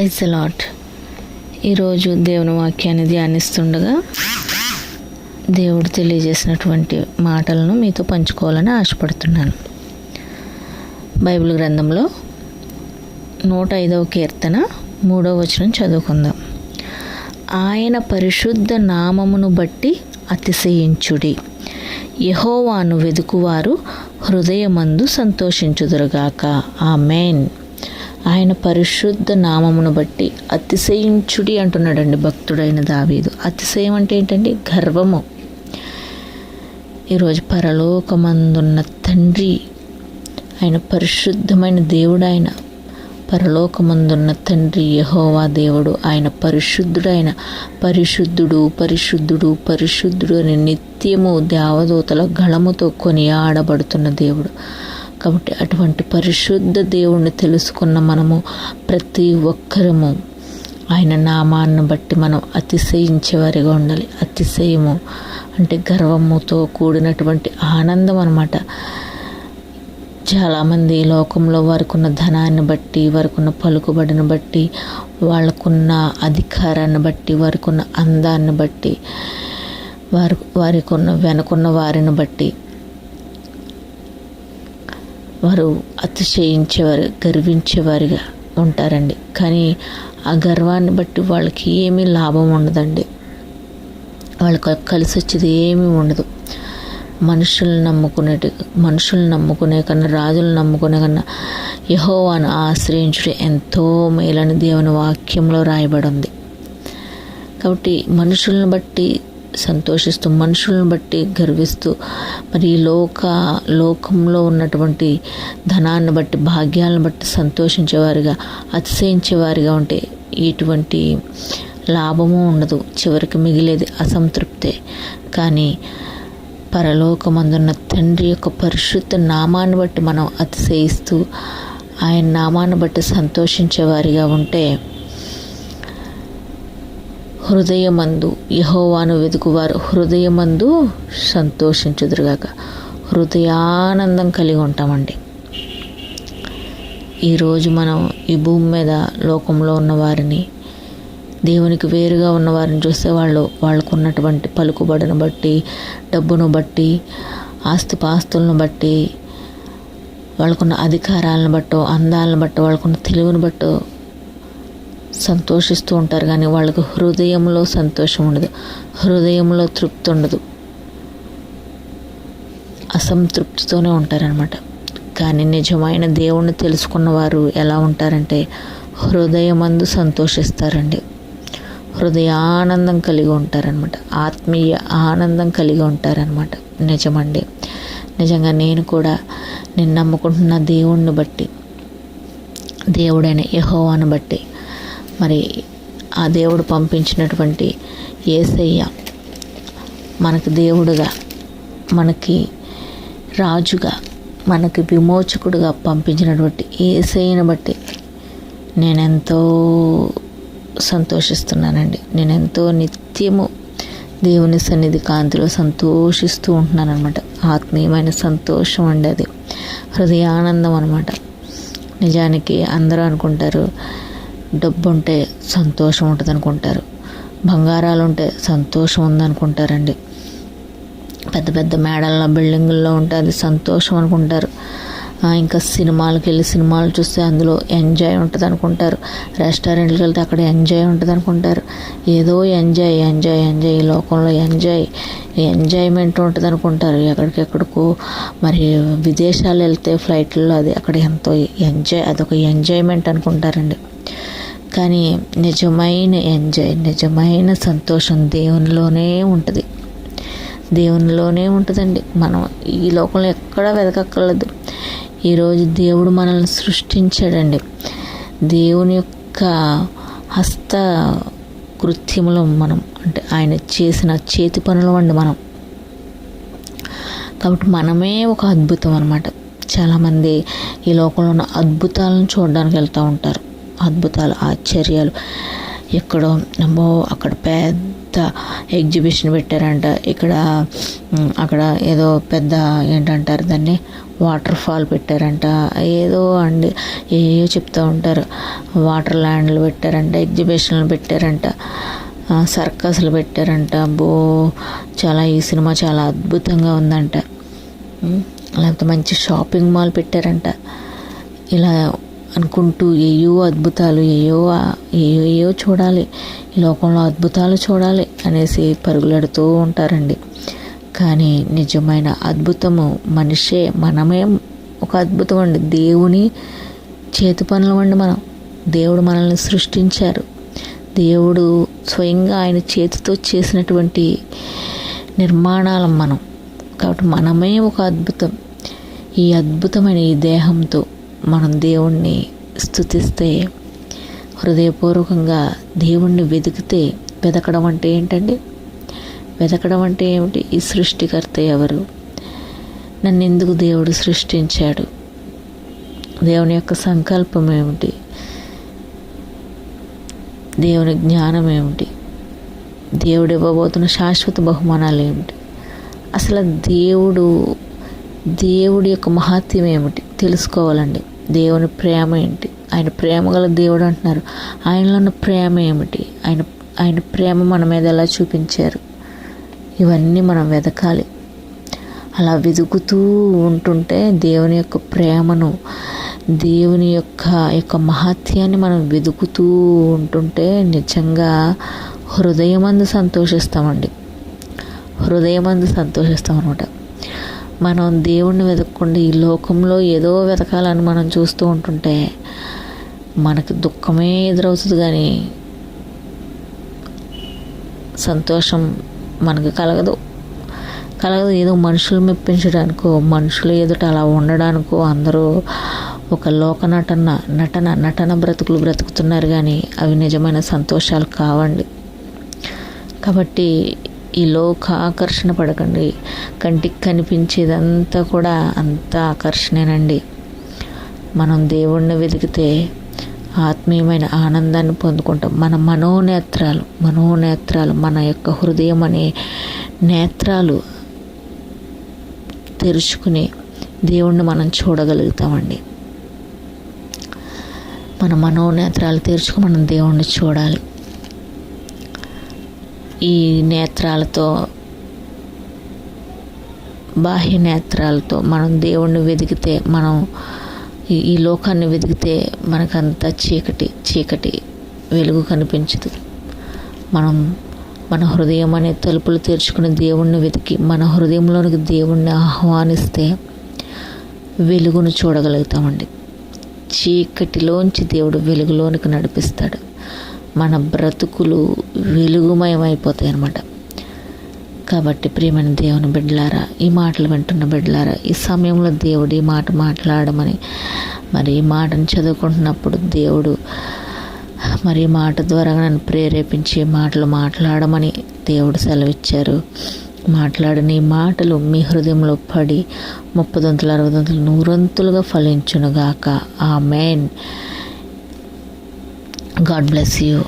Praise lot ఈరోజు దేవుని వాక్యాన్ని ధ్యానిస్తుండగా దేవుడు తెలియజేసినటువంటి మాటలను మీతో పంచుకోవాలని ఆశపడుతున్నాను. బైబిల్ గ్రంథంలో నూట ఐదవ కీర్తన మూడవ వచనం చదువుకుందాం. ఆయన పరిశుద్ధ నామమును బట్టి అతిశయించుడి. యహోవాను వెదుకువారు హృదయమందు సంతోషించుదురుగాక. మెయిన్ ఆయన పరిశుద్ధ నామమును బట్టి అతిశయించుడి అంటున్నాడండి భక్తుడైన దావీదు. అతిశయం అంటే ఏంటండి? గర్వము. ఈరోజు పరలోకమందున్న తండ్రి ఆయన పరిశుద్ధమైన దేవుడు ఆయన పరలోకమందున్న తండ్రి యహోవా దేవుడు ఆయన పరిశుద్ధుడైన పరిశుద్ధుడు పరిశుద్ధుడు పరిశుద్ధుడు అని నిత్యము దేవదూతల గళముతో కొనియాడబడుతున్న దేవుడు. కాబట్టి అటువంటి పరిశుద్ధ దేవుణ్ణి తెలుసుకున్న మనము ప్రతి ఒక్కరము. ఆయన నామాన్ని బట్టి మనం అతిశయించేవారిగా ఉండాలి. అతిశయము అంటే గర్వముతో కూడినటువంటి ఆనందం అనమాట చాలామంది లోకంలో వారికున్న ధనాన్ని బట్టి వారికున్న పలుకుబడిని బట్టి వాళ్ళకున్న అధికారాన్ని బట్టి వారికున్న అందాన్ని బట్టి వారు వారికున్న వెనుకున్న వారిని బట్టి వారు అతిశయించేవారు గర్వించేవారుగా ఉంటారండి. కానీ ఆ గర్వాన్ని బట్టి వాళ్ళకి ఏమీ లాభం ఉండదండి. వాళ్ళకి కలిసి వచ్చేది ఏమీ ఉండదు. మనుషులను నమ్ముకునేటి మనుషులను నమ్ముకునే కన్నా రాజులను నమ్ముకునే కన్నా యహోవాను ఆశ్రయించుడు ఎంతో మేలని దేవుని వాక్యంలో రాయబడి ఉంది కాబట్టి మనుషులను బట్టి సంతోషిస్తూ మనుషులను బట్టి గర్విస్తూ మరి ఈ లోక లోకంలో ఉన్నటువంటి ధనాన్ని బట్టి భాగ్యాలను బట్టి సంతోషించేవారిగా అతిశయించేవారిగా ఉంటే ఎటువంటి లాభము ఉండదు. చివరికి మిగిలేది అసంతృప్తే. కానీ పరలోకమందున్న తండ్రి యొక్క పరిశుద్ధ నామాన్ని బట్టి మనం అతిశయిస్తూ ఆయన నామాన్ని బట్టి సంతోషించేవారిగా ఉంటే హృదయమందు యహోవాను వెతుకువారు హృదయమందు సంతోషించుదురుగాక. హృదయానందం కలిగి ఉంటామండి. ఈరోజు మనం ఈ భూమి మీద లోకంలో ఉన్న వారిని దేవునికి వేరుగా ఉన్న వారిని చూస్తే వాళ్ళు వాళ్ళకు ఉన్నటువంటి పలుకుబడిని బట్టి డబ్బును బట్టి ఆస్తిపాస్తులను బట్టి వాళ్ళకున్న అధికారాలను బట్టో అందాలను బట్టో వాళ్ళకున్న తెలివిని బట్టో సంతోషిస్తూ ఉంటారు. కానీ వాళ్ళకు హృదయంలో సంతోషం ఉండదు. హృదయంలో తృప్తి ఉండదు. అసంతృప్తితోనే ఉంటారనమాట కానీ నిజమైన దేవుణ్ణి తెలుసుకున్న వారు ఎలా ఉంటారంటే హృదయమందు సంతోషిస్తారండి. హృదయ ఆనందం కలిగి ఉంటారనమాట ఆత్మీయ ఆనందం కలిగి ఉంటారనమాట నిజమండి. నిజంగా నేను కూడా నేను నమ్ముకుంటున్న దేవుణ్ణి బట్టి దేవుడైన యహోవాను బట్టి మరి ఆ దేవుడు పంపించినటువంటి ఏసయ్య మనకు దేవుడుగా మనకి రాజుగా మనకి విమోచకుడుగా పంపించినటువంటి ఏసైని బట్టి నేనెంతో సంతోషిస్తున్నానండి. నేనెంతో నిత్యము దేవుని సన్నిధి కాంతిలో సంతోషిస్తూ ఉంటున్నాను అనమాట ఆత్మీయమైన సంతోషం అండి అది. హృదయానందం అనమాట నిజానికి అందరూ అనుకుంటారు డబ్బు ఉంటే సంతోషం ఉంటుంది అనుకుంటారు బంగారాలు ఉంటే సంతోషం ఉందనుకుంటారండి పెద్ద పెద్ద మేడల్లో బిల్డింగుల్లో ఉంటే అది సంతోషం అనుకుంటారు ఇంకా సినిమాలకు వెళ్ళి సినిమాలు చూస్తే అందులో ఎంజాయ్ ఉంటుంది అనుకుంటారు రెస్టారెంట్కి వెళ్తే అక్కడ ఎంజాయ్ ఉంటుంది అనుకుంటారు ఏదో ఎంజాయ్ ఎంజాయ్ ఎంజాయ్ ఈ లోకంలో ఎంజాయ్ ఎంజాయ్మెంట్ ఉంటుంది అనుకుంటారు ఎక్కడికెక్కడికో మరి విదేశాలు వెళ్తే ఫ్లైట్లో అది అక్కడ ఎంతో ఎంజాయ్ అదొక ఎంజాయ్మెంట్ అనుకుంటారండి కానీ నిజమైన ఎంజాయ్ నిజమైన సంతోషం దేవునిలోనే ఉంటుంది. దేవునిలోనే ఉంటుందండి. మనం ఈ లోకంలో ఎక్కడా వెతకక్కర్లేదు. ఈరోజు దేవుడు మనల్ని సృష్టించాడండి. దేవుని యొక్క హస్త కృత్యములు మనం అంటే ఆయన చేసిన చేతి పనులు అండి మనం. కాబట్టి మనమే ఒక అద్భుతం అనమాట చాలామంది ఈ లోకంలో ఉన్న అద్భుతాలను చూడడానికి వెళ్తూ ఉంటారు. అద్భుతాలు ఆశ్చర్యాలు. ఎక్కడో అమ్మో అక్కడ పెద్ద ఎగ్జిబిషన్ పెట్టారంట. ఇక్కడ అక్కడ ఏదో పెద్ద ఏంటంటారు దాన్ని? వాటర్ ఫాల్ పెట్టారంట. ఏదో అండి ఏయో చెప్తూ ఉంటారు. వాటర్ ల్యాండ్లు పెట్టారంట ఎగ్జిబిషన్లు పెట్టారంట సర్కస్లు పెట్టారంట. బో చాలా ఈ సినిమా చాలా అద్భుతంగా ఉందంట. లేకపోతే మంచి షాపింగ్ మాల్ పెట్టారంట. ఇలా అనుకుంటూ ఏయో అద్భుతాలు ఏయో ఏయో ఏయో చూడాలి. ఈ లోకంలో అద్భుతాలు చూడాలి అనేసి పరుగులాడుతూ ఉంటారండి. కానీ నిజమైన అద్భుతము మనిషే మనమే ఒక అద్భుతం అండి దేవుని చేతి పనులు అండి మనం. దేవుడు మనల్ని సృష్టించారు. దేవుడు స్వయంగా ఆయన చేతితో చేసినటువంటి నిర్మాణాలం మనం. కాబట్టి మనమే ఒక అద్భుతం. ఈ అద్భుతమైన ఈ దేహంతో మనం దేవుణ్ణి స్థుతిస్తే హృదయపూర్వకంగా దేవుణ్ణి వెతికితే వెతకడం అంటే ఏంటండి? వెతకడం అంటే ఏమిటి? ఈ సృష్టికర్త ఎవరు? నన్ను ఎందుకు దేవుడు సృష్టించాడు? దేవుని యొక్క సంకల్పం ఏమిటి? దేవుని జ్ఞానం ఏమిటి? దేవుడు ఇవ్వబోతున్న శాశ్వత బహుమానాలు ఏమిటి? అసలు దేవుడు దేవుడి యొక్క మహత్యం ఏమిటి? తెలుసుకోవాలండి. దేవుని ప్రేమ ఏంటి? ఆయన ప్రేమ గల దేవుడు అంటున్నారు. ఆయనలో ఉన్న ప్రేమ ఏమిటి? ఆయన ఆయన ప్రేమ మన మీద ఎలా చూపించారు? ఇవన్నీ మనం వెతకాలి. అలా వెతుకుతూ ఉంటుంటే దేవుని యొక్క ప్రేమను దేవుని యొక్క యొక్క మహత్యాన్ని మనం వెతుకుతూ ఉంటుంటే నిజంగా హృదయమందు సంతోషిస్తామండి. హృదయమందు సంతోషిస్తాం అనమాట మనం దేవుణ్ణి వెతకకుండా ఈ లోకంలో ఏదో వెతకాలని మనం చూస్తూ ఉంటుంటే మనకి దుఃఖమే ఎదురవుతుంది కానీ సంతోషం మనకు కలగదు. కలగదు. ఏదో మనుషులు మెప్పించడానికో మనుషులు ఎదుట అలా ఉండడానికో అందరూ ఒక లోక నటన నటన నటన బ్రతుకులు బ్రతుకుతున్నారు కానీ అవి నిజమైన సంతోషాలు కావండి. కాబట్టి ఈ లోక ఆకర్షణ పడకండి. కంటికి కనిపించేదంతా కూడా అంత ఆకర్షణేనండి. మనం దేవుణ్ణి వెతికితే ఆత్మీయమైన ఆనందాన్ని పొందుకుంటాం. మన మనోనేత్రాలు మనోనేత్రాలు మన యొక్క హృదయం అనే నేత్రాలు తెరుచుకుని దేవుణ్ణి మనం చూడగలుగుతామండి. మన మనోనేత్రాలు తెరుచుకుని మనం దేవుణ్ణి చూడాలి. ఈ నేత్రాలతో బాహ్య నేత్రాలతో మనం దేవుణ్ణి వెతికితే మనం ఈ లోకాన్ని వెతికితే మనకంతా చీకటి చీకటి వెలుగు కనిపించదు. మనం మన హృదయం అనే తలుపులు తెరుచుకుని దేవుణ్ణి వెతికి మన హృదయంలోనికి దేవుణ్ణి ఆహ్వానిస్తే వెలుగును చూడగలుగుతామండి. చీకటిలోంచి దేవుడు వెలుగులోనికి నడిపిస్తాడు. మన బ్రతుకులు వెలుగుమయమైపోతాయి అన్నమాట. కాబట్టి ప్రియమైన దేవుని బిడ్డలారా ఈ మాటలు వింటున్న బిడ్డలారా ఈ సమయంలో దేవుడు ఈ మాట మాట్లాడమని మరి ఈ మాటను చదువుకుంటున్నప్పుడు దేవుడు మరి ఈ మాట ద్వారా నన్ను ప్రేరేపించి మాటలు మాట్లాడమని దేవుడు సెలవిచ్చారు. మాట్లాడిన ఈ మాటలు మీ హృదయంలో పడి ముప్పదంతులు అరవదంతులు నూరంతులుగా ఫలించునుగాక. ఆ మెయిన్ God bless you.